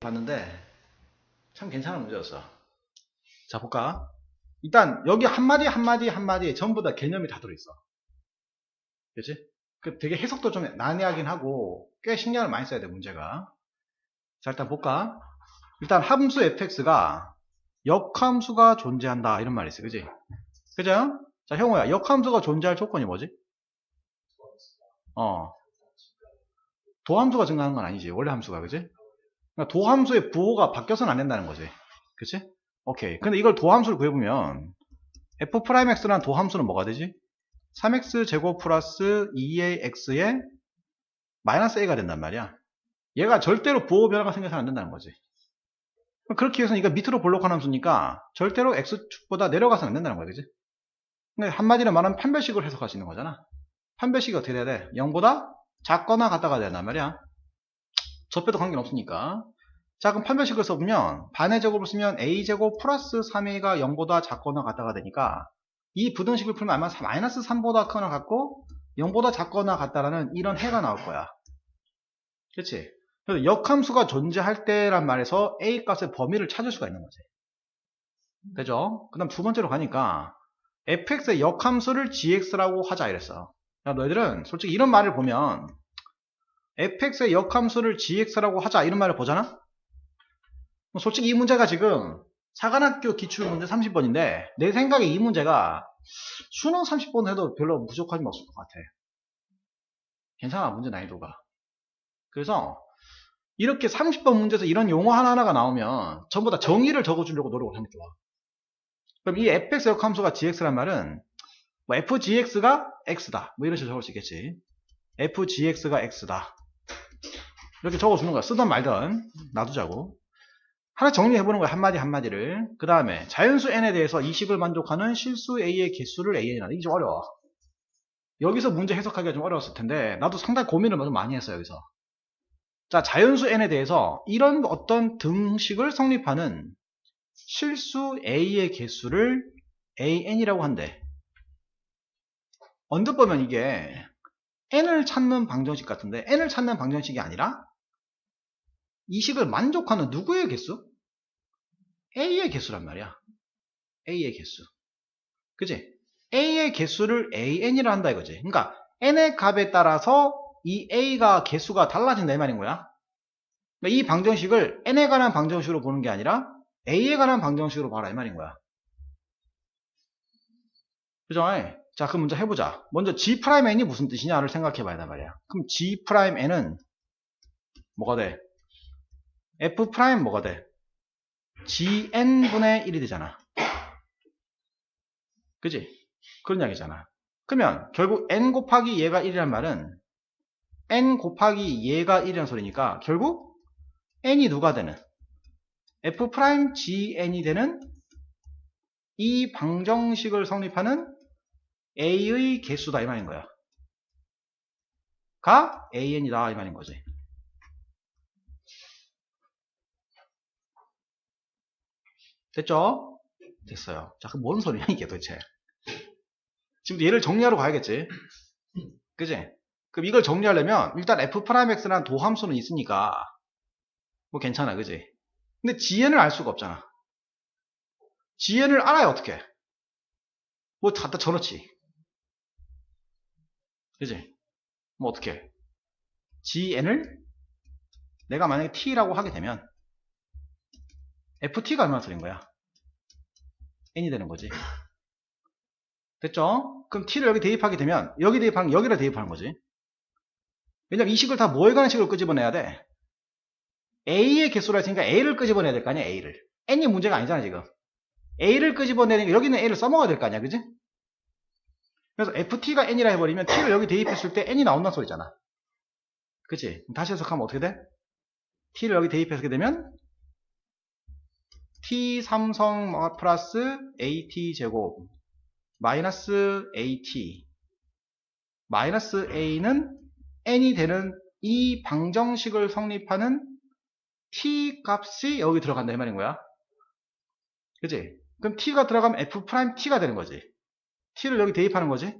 봤는데 참 괜찮은 문제였어. 자 볼까? 일단 여기 한마디 한마디 한마디에 전부 다 개념이 다 들어있어. 그치? 그 되게 해석도 좀 난해하긴 하고 꽤 신경을 많이 써야 돼 문제가. 자 일단 볼까? 일단 함수 fx가 역함수가 존재한다 이런 말이 있어요. 그지? 그죠? 자 형호야 역함수가 존재할 조건이 뭐지? 어 도함수가 증가하는 건 아니지 원래 함수가 그지? 그러니까 도함수의 부호가 바뀌어서는 안 된다는 거지. 그치? 오케이. 근데 이걸 도함수를 구해보면 f'x라는 도함수는 뭐가 되지? 3x 제곱 플러스 2ax의 마이너스 a가 된단 말이야. 얘가 절대로 부호 변화가 생겨서 안 된다는 거지. 그렇게 해서 이거 밑으로 볼록한 함수니까 절대로 x축보다 내려가서는 안 된다는 거야. 그지? 근데 한마디로 말하면 판별식을 해석할 수 있는 거잖아. 판별식이 어떻게 돼야 돼? 0보다 작거나 같다가 된단 말이야. 접해도 관계는 없으니까. 자, 그럼 판별식을 써보면 반의 제곱을 쓰면 a제곱 플러스 3a가 0보다 작거나 같다가 되니까 이 부등식을 풀면 아마 마이너스 3보다 크거나 같고 0보다 작거나 같다라는 이런 해가 나올 거야. 그렇지? 그래서 역함수가 존재할 때란 말에서 a 값의 범위를 찾을 수가 있는 거지. 되죠? 그 다음 두 번째로 가니까 fx의 역함수를 gx라고 하자 이랬어. 야, 너희들은 솔직히 이런 말을 보면 fx의 역함수를 gx라고 하자 이런 말을 보잖아? 뭐 솔직히 이 문제가 지금 사관학교 기출문제 30번인데 내 생각에 이 문제가 수능 30번 해도 별로 부족함이 없을 것 같아. 괜찮아 문제 난이도가. 그래서 이렇게 30번 문제에서 이런 용어 하나하나가 나오면 전부 다 정의를 적어주려고 노력을 하면 좋아. 그럼 이 fx 역함수가 gx란 말은 뭐 fgx가 x다 뭐 이런 식으로 적을 수 있겠지. fgx가 x다. 이렇게 적어주는 거야. 쓰던 말든 놔두자고. 하나 정리해보는 거야. 한마디 한마디를. 그 다음에 자연수 n에 대해서 이 식을 만족하는 실수 a의 개수를 an이라. 이게 좀 어려워. 여기서 문제 해석하기가 좀 어려웠을 텐데 나도 상당히 고민을 좀 많이 했어요. 여기서. 자, 자연수 n에 대해서 이런 어떤 등식을 성립하는 실수 a의 개수를 an이라고 한대. 언뜻 보면 이게 n을 찾는 방정식 같은데 n을 찾는 방정식이 아니라 이 식을 만족하는 누구의 개수? A의 개수란 말이야. a의 개수. 그지? a의 개수를 an이라 한다 이거지. 그러니까 n의 값에 따라서 이 a가 개수가 달라진다 이 말인 거야. 그러니까 이 방정식을 n에 관한 방정식으로 보는 게 아니라 a에 관한 방정식으로 봐라 이 말인 거야. 그죠? 자, 그럼 먼저 해보자. 먼저 G'N이 무슨 뜻이냐를 생각해 봐야 단 말이야. 그럼 G'N은 뭐가 돼? F' 뭐가 돼? GN분의 1이 되잖아. 그지? 그런 이야기잖아. 그러면 결국 N 곱하기 얘가 1이란 말은 N 곱하기 얘가 1이라는 소리니까 결국 N이 누가 되는? F' GN이 되는 이 방정식을 성립하는 A의 개수다 이 말인 거야. 가 AN이다 이 말인 거지. 됐죠? 됐어요. 자, 그럼 뭔 소리야 이게 도대체? 지금 얘를 정리하러 가야겠지? 그지? 그럼 이걸 정리하려면 일단 f'x라는 도함수는 있으니까 뭐 괜찮아 그지? 근데 GN을 알 수가 없잖아. GN을 알아야 어떻게? 뭐 갖다 쳐놓지. 그지? 뭐 어떻게? GN을 내가 만약에 T라고 하게 되면 FT가 얼마나 소린 거야? N이 되는 거지. 됐죠? 그럼 T를 여기 대입하게 되면 여기 대입하는 여기를 대입하는 거지. 왜냐면 이 식을 다 뭐에 관한 식으로 끄집어내야 돼? A의 개수라 했으니까 A를 끄집어내야 될 거 아니야, A를. N이 문제가 아니잖아, 지금. A를 끄집어내니까 여기는 A를 써먹어야 될 거 아니야, 그지? 그래서 FT가 N이라 해버리면 T를 여기 대입했을 때 N이 나온다는 소리잖아. 그치? 다시 해석하면 어떻게 돼? T를 여기 대입하게 되면 T 삼성 플러스 AT 제곱 마이너스 AT 마이너스 A는 N이 되는 이 방정식을 성립하는 T 값이 여기 들어간다 이 말인 거야. 그치? 그럼 T가 들어가면 F'T가 되는 거지. T를 여기 대입하는 거지.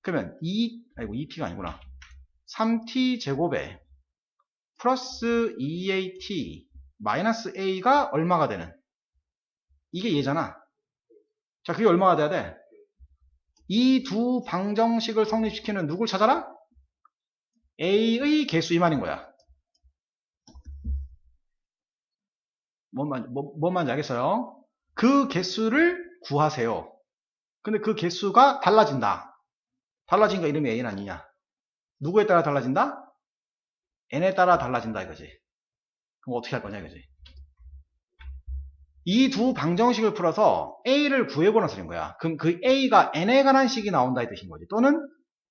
그러면 2, 아이고 2T가 아니구나. 3T 제곱에 플러스 2AT 마이너스 a가 얼마가 되는 이게 얘잖아 자 그게 얼마가 돼야 돼? 이 두 방정식을 성립시키는 누굴 찾아라? a의 개수 이만인 거야 뭔, 말, 뭐, 뭔 말인지 알겠어요? 그 개수를 구하세요 근데 그 개수가 달라진다 달라진 거 이름이 a는 아니냐 누구에 따라 달라진다? n에 따라 달라진다 이거지 그럼 어떻게 할 거냐 이거지? 이 두 방정식을 풀어서 a를 구해보는 소리인 거야. 그럼 그 a가 n에 관한 식이 나온다 이 뜻인 거지. 또는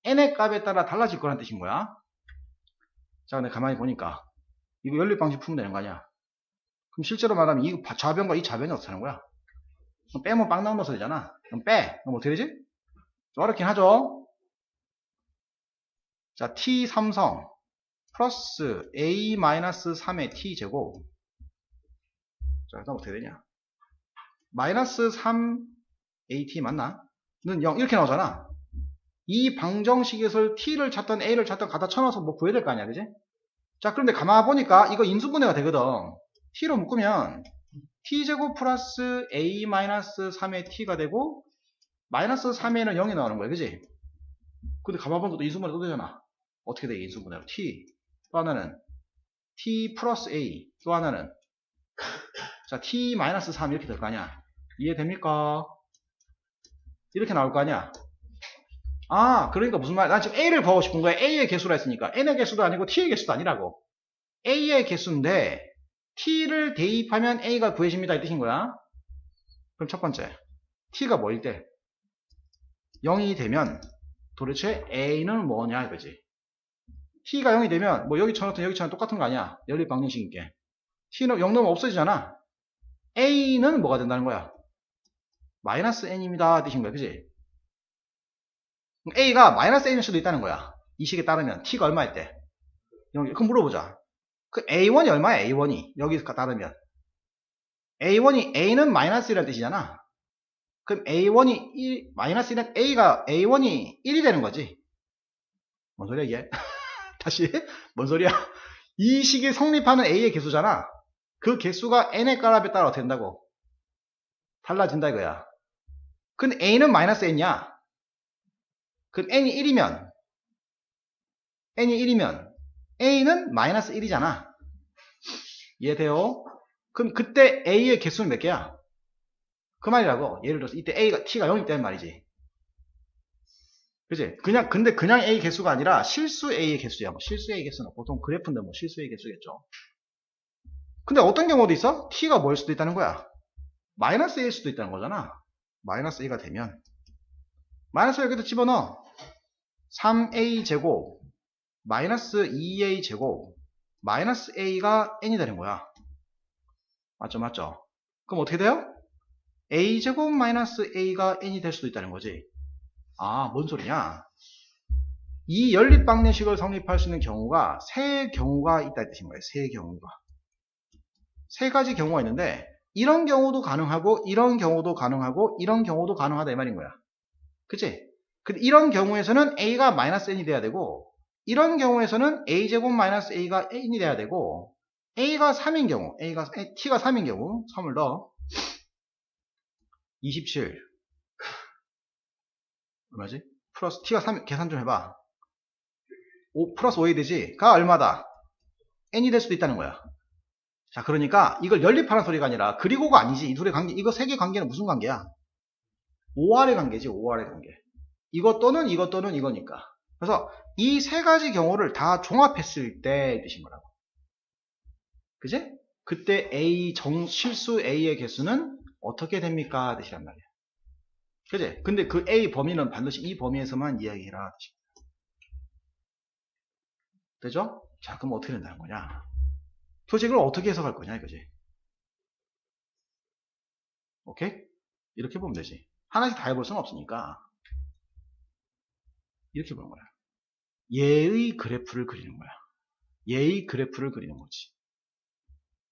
n의 값에 따라 달라질 거란 뜻인 거야. 자 근데 가만히 보니까 이거 연립 방식 풀면 되는 거 아니야? 그럼 실제로 말하면 이 좌변과 이 좌변이 어떻게 하는 거야? 빼면 빵 나온다 소리잖아. 그럼 빼. 그럼 어떻게 되지? 좀 어렵긴 하죠? 자 t 삼성 플러스 a-3의 t제곱. 자 그다음 어떻게 되냐? 마이너스 3at 맞나? 는 0 이렇게 나오잖아. 이 방정식에서 t를 찾던 a를 찾던 갖다 쳐넣어서 뭐 구해야 될 거 아니야 그지? 자 그런데 가만 보니까 이거 인수분해가 되거든. T로 묶으면 t제곱 플러스 a-3의 t가 되고 마이너스 3에는 0이 나오는 거야 그지? 근데 가만 보니까 또 인수분해 또 되잖아. 어떻게 돼 인수분해로? T 또 하나는 t 플러스 a 또 하나는 자 t 마이너스 3 이렇게 될 거 아니야. 이해됩니까? 이렇게 나올 거 아니야. 아 그러니까 무슨 말? 난 지금 a를 구하고 싶은 거야. A의 개수라 했으니까. N의 개수도 아니고 t의 개수도 아니라고. A의 개수인데 t를 대입하면 a가 구해집니다. 이 뜻인 거야. 그럼 첫 번째. T가 뭐일 때? 0이 되면 도대체 a는 뭐냐 이거지 t가 0이 되면 뭐 여기 쳐놓든 여기 쳐놓든 똑같은 거 아니야. 연립 방정식이니까 t는 0 넘으면 없어지잖아. A는 뭐가 된다는 거야? 마이너스 n입니다 뜻인 거야. 그지? a가 마이너스 n일 수도 있다는 거야. 이 식에 따르면 t가 얼마일 때? 0, 그럼 물어보자. 그 a1이 얼마야? A1이. 여기 따르면. A1이 a는 마이너스 1이라는 뜻이잖아. 그럼 a1이 1, 마이너스 1은 a가 a1이 1이 되는 거지. 뭔 소리야 이게 다시 뭔 소리야? 이 식이 성립하는 a의 개수잖아. 그 개수가 n의 값에 따라 어떻게 된다고? 달라진다 이거야. 근데 a는 마이너스 n이야. 그럼 n이 1이면? N이 1이면? A는 마이너스 1이잖아. 이해돼요? 그럼 그때 a의 개수는 몇 개야? 그 말이라고. 예를 들어서 이때 a가 t가 0이 있다는 말이지 그지? 그냥, 근데 그냥 A 개수가 아니라 실수 A의 개수야. 뭐 실수 A 개수는 보통 그래프인데 뭐 실수 A 개수겠죠. 근데 어떤 경우도 있어? T가 뭐일 수도 있다는 거야. 마이너스 A일 수도 있다는 거잖아. 마이너스 A가 되면. 마이너스 여기다 집어넣어. 3A 제곱, 마이너스 2A 제곱, 마이너스 A가 N이 되는 거야. 맞죠, 맞죠? 그럼 어떻게 돼요? A 제곱 마이너스 A가 N이 될 수도 있다는 거지. 아, 뭔 소리냐? 이 연립 방정식을 성립할 수 있는 경우가 세 경우가 있다 뜻인 거예요. 세 경우가. 세 가지 경우가 있는데 이런 경우도 가능하고 이런 경우도 가능하고 이런 경우도 가능하다 이 말인 거야. 그치? 근데 이런 경우에서는 a가 마이너스 n이 돼야 되고 이런 경우에서는 a제곱 마이너스 a가 n이 돼야 되고 a가 3인 경우 a가 t가 3인 경우 3을 넣어 27 얼마지? 플러스 t가 3 계산 좀 해봐. 5 플러스 5이 되지? 가 얼마다? n이 될 수도 있다는 거야. 자 그러니까 이걸 연립하는 소리가 아니라 그리고가 아니지. 이 둘의 관계 이거 세 개 관계는 무슨 관계야? 5R의 관계지 5R의 관계. 이것 또는 이것 또는 이거니까. 그래서 이 세 가지 경우를 다 종합했을 때 뜻인 거라고. 그지? 그때 A 정 실수 A의 개수는 어떻게 됩니까? 뜻이란 말이야 그지? 근데 그 A 범위는 반드시 이 범위에서만 이야기해라. 되죠? 자 그럼 어떻게 된다는 거냐? 도대체 이걸 어떻게 해석할 거냐 이거지. 오케이? 이렇게 보면 되지. 하나씩 다 해볼 수는 없으니까. 이렇게 보는 거야. 얘의 그래프를 그리는 거야. 얘의 그래프를 그리는 거지.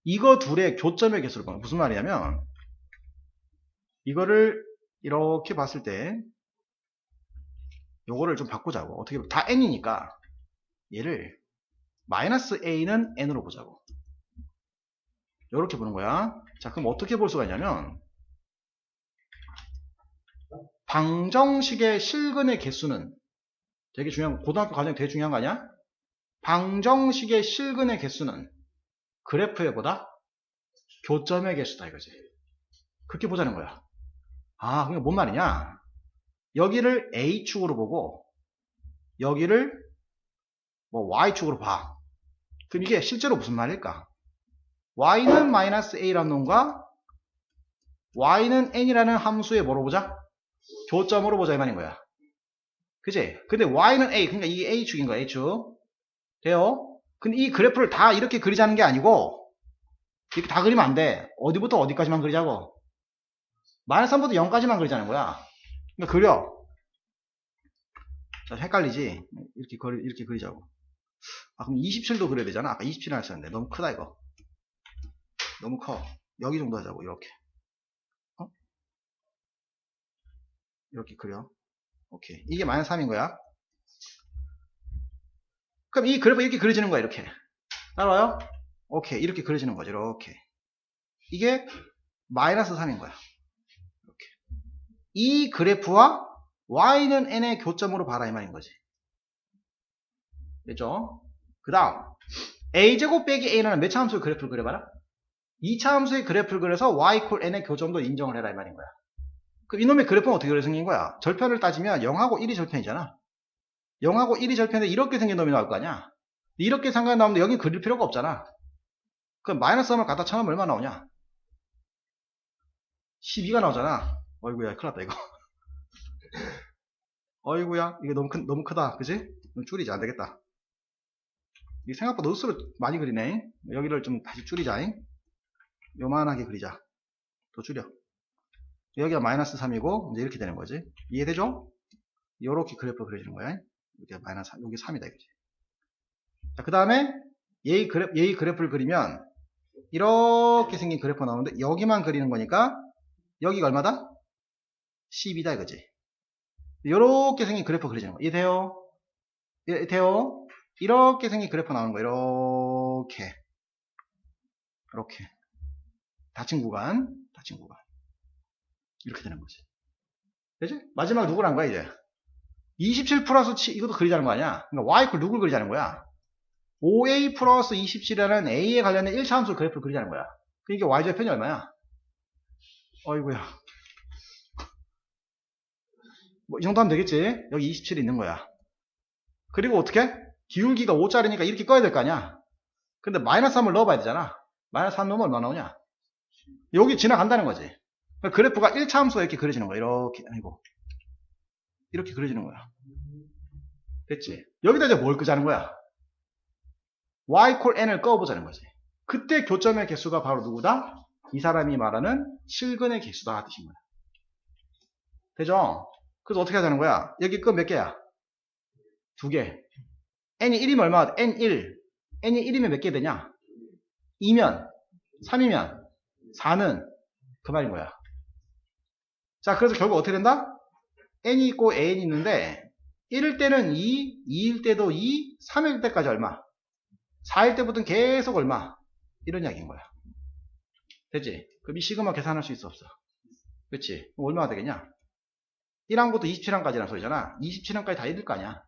이거 둘의 교점의 개수를 보는 무슨 말이냐면 이거를 이렇게 봤을 때 요거를 좀 바꾸자고 어떻게 다 n이니까 얘를 마이너스 a는 n으로 보자고 이렇게 보는 거야. 자, 그럼 어떻게 볼 수가 있냐면 방정식의 실근의 개수는 되게 중요한 고등학교 과정이 되게 중요한 거 아니야? 방정식의 실근의 개수는 그래프의 보다 교점의 개수다 이거지. 그렇게 보자는 거야. 아, 그게 뭔 말이냐? 여기를 A축으로 보고 여기를 뭐 Y축으로 봐. 그럼 이게 실제로 무슨 말일까? Y는 마이너스 A라는 놈과 Y는 N이라는 함수에 뭐로 보자? 교점으로 보자 이 말인 거야. 그지? 근데 Y는 A, 그러니까 이게 A축인 거야, A축. 돼요? 근데 이 그래프를 다 이렇게 그리자는 게 아니고 이렇게 다 그리면 안 돼. 어디부터 어디까지만 그리자고. 마이너스 3부터 0까지만 그리자는 거야. 그러니까 그려. 자, 헷갈리지? 이렇게 그리, 이렇게 그리자고. 아, 그럼 27도 그려야 되잖아. 아까 27을 했었는데. 너무 크다, 이거. 너무 커. 여기 정도 하자고, 이렇게. 어? 이렇게 그려. 오케이. 이게 마이너스 3인 거야. 그럼 이 그래프 이렇게 그려지는 거야, 이렇게. 따라와요? 오케이. 이렇게 그려지는 거죠, 이렇게. 이게 마이너스 3인 거야. 이 그래프와 y는 n의 교점으로 봐라, 이 말인 거지. 됐죠? 그 다음, a제곱 빼기 a는 몇 차 함수의 그래프를 그려봐라? 2차 함수의 그래프를 그려서 y equal n의 교점도 인정을 해라, 이 말인 거야. 그럼 이놈의 그래프는 어떻게 그려 생긴 거야? 절편을 따지면 0하고 1이 절편이잖아. 0하고 1이 절편인데 이렇게 생긴 놈이 나올 거 아니야? 이렇게 상관이 나오는데 여기 그릴 필요가 없잖아. 그럼 마이너스 3을 갖다 쳐면 얼마 나오냐? 12가 나오잖아. 어이구야, 큰일 났다, 이거. 어이구야, 이게 너무, 큰, 너무 크다. 그지? 좀 줄이자, 안 되겠다. 이 생각보다 으스로 많이 그리네. 여기를 좀 다시 줄이자. 요만하게 그리자. 더 줄여. 여기가 마이너스 3이고, 이제 이렇게 되는 거지. 이해되죠? 요렇게 그래프 그려지는 거야. 이렇게 마이너스 3, 여기 3이다, 이거지. 자, 그 다음에, 얘의 그래프, 얘의 그래프를 그리면, 이렇게 생긴 그래프가 나오는데, 여기만 그리는 거니까, 여기가 얼마다? 10이다, 이거지. 요렇게 생긴 그래프 그려지는 거. 이해돼요? 이해돼요? 이렇게 생긴 그래프 나오는 거. 이렇게. 이렇게. 닫힌 구간, 닫힌 구간. 이렇게 되는 거지. 되지? 마지막 누구란 거야, 이제? 27 플러스 7, 이것도 그리자는 거 아니야? 그러니까 y 쿨 누굴 그리자는 거야? 5a 플러스 27이라는 a에 관련된 1차 함수 그래프를 그리자는 거야. 그러니까 y좌편이 얼마야? 어이구야. 뭐, 이 정도 하면 되겠지? 여기 27이 있는 거야. 그리고 어떻게? 기울기가 5짜리니까 이렇게 꺼야 될 거 아니야? 근데 마이너스 3을 넣어봐야 되잖아. 마이너스 3 넣으면 얼마 나오냐? 여기 지나간다는 거지. 그래프가 1차 함수가 이렇게 그려지는 거야. 이렇게, 아니고. 이렇게 그려지는 거야. 됐지? 여기다 이제 뭘 끄자는 거야? y 콜 n을 꺼보자는 거지. 그때 교점의 개수가 바로 누구다? 이 사람이 말하는 실근의 개수다 뜻인 거야. 되죠? 그래서 어떻게 하자는 거야? 여기 거 몇 개야? 두 개. n이 1이면 얼마? n1. n이 1이면 몇 개 되냐? 2면, 3이면, 4는 그 말인 거야. 자, 그래서 결국 어떻게 된다? n이 있고 n이 있는데 1일 때는 2, 2일 때도 2, 3일 때까지 얼마? 4일 때부터는 계속 얼마? 이런 이야기인 거야. 됐지? 그럼 이 시그마 계산할 수 있어 없어? 그럼 얼마가 되겠냐? 1항부터 27항까지란 소리잖아. 27항까지 다 1일 거 아니야.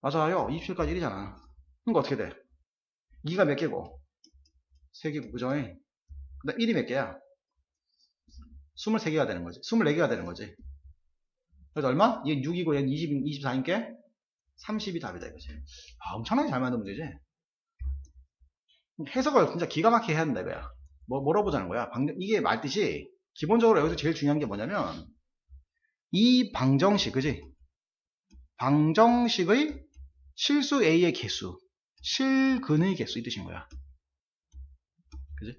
맞아요. 27까지 1이잖아. 그럼 어떻게 돼? 2가 몇 개고? 3개고, 그죠? 그 다음 1이 몇 개야? 23개가 되는 거지. 24개가 되는 거지. 그래서 얼마? 얘 6이고 얘는 20, 24인께 30이 답이다 이거지. 아, 엄청나게 잘 만든 문제지. 해석을 진짜 기가 막히게 해야 된다 이거야. 뭐, 뭐라 보자는 거야? 방, 이게 말뜻이 기본적으로 여기서 제일 중요한 게 뭐냐면 이 방정식, 그지? 방정식의 실수 A의 개수, 실근의 개수 이 뜻인 거야. 그지?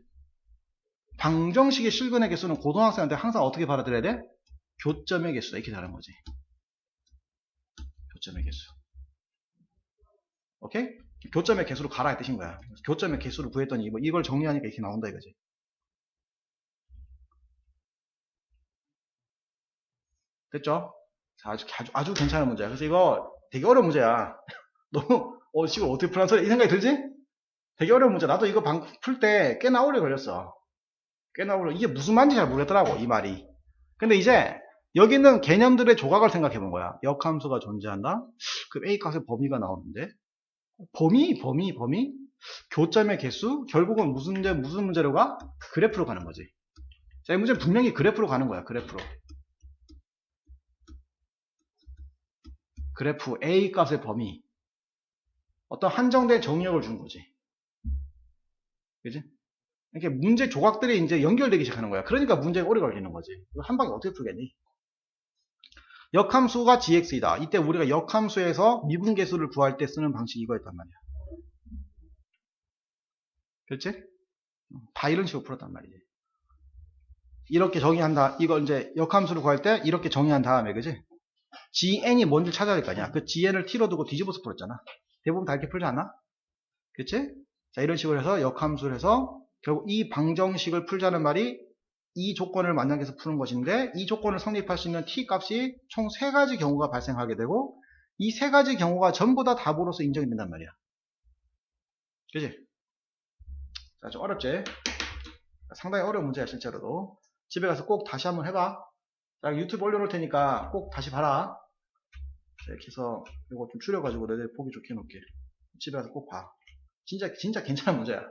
방정식의 실근의 개수는 고등학생한테 항상 어떻게 받아들여야 돼? 교점의 개수다. 이렇게 다른 거지. 교점의 개수. 오케이? 교점의 개수로 가라 의 뜻인 거야. 교점의 개수를 구했더니 뭐 이걸 정리하니까 이렇게 나온다 이거지. 됐죠? 자, 아주, 아주, 아주 괜찮은 문제야. 그래서 이거 되게 어려운 문제야. 너무, 어, 지금 어떻게 풀어서 이 생각이 들지? 되게 어려운 문제. 나도 이거 풀때 꽤나 오래 걸렸어. 꽤나 오래. 이게 무슨 말인지 잘 모르겠더라고, 이 말이. 근데 이제 여기 있는 개념들의 조각을 생각해 본 거야. 역함수가 존재한다. 그 A 값의 범위가 나오는데 범위, 범위, 범위? 교점의 개수? 결국은 무슨 문제, 무슨 문제로 가? 그래프로 가는 거지. 자, 이 문제는 분명히 그래프로 가는 거야, 그래프로. 그래프 A 값의 범위. 어떤 한정된 정의역을 준 거지. 그지? 이렇게 문제 조각들이 이제 연결되기 시작하는 거야. 그러니까 문제가 오래 걸리는 거지. 한 방에 어떻게 풀겠니? 역함수가 gx이다. 이때 우리가 역함수에서 미분계수를 구할 때 쓰는 방식이 이거였단 말이야. 그렇지? 다 이런 식으로 풀었단 말이지. 이렇게 정의한다. 이거 이제 역함수를 구할 때 이렇게 정의한 다음에, 그지? Gn이 뭔지 찾아야 될 거 아니야. 그 gn을 t로 두고 뒤집어서 풀었잖아. 대부분 다 이렇게 풀지 않나? 그치? 자, 이런 식으로 해서 역함수를 해서 결국 이 방정식을 풀자는 말이 이 조건을 만약해서 푸는 것인데 이 조건을 성립할 수 있는 t 값이 총 세 가지 경우가 발생하게 되고 이 세 가지 경우가 전부 다 답으로서 인정이 된단 말이야. 그지? 자, 좀 어렵지? 상당히 어려운 문제야, 실제로도. 집에 가서 꼭 다시 한번 해봐. 자, 유튜브 올려놓을 테니까 꼭 다시 봐라. 자, 이렇게 해서 이거 좀 줄여가지고 너희들 보기 좋게 해놓을게. 집에 가서 꼭 봐. 진짜, 진짜 괜찮은 문제야.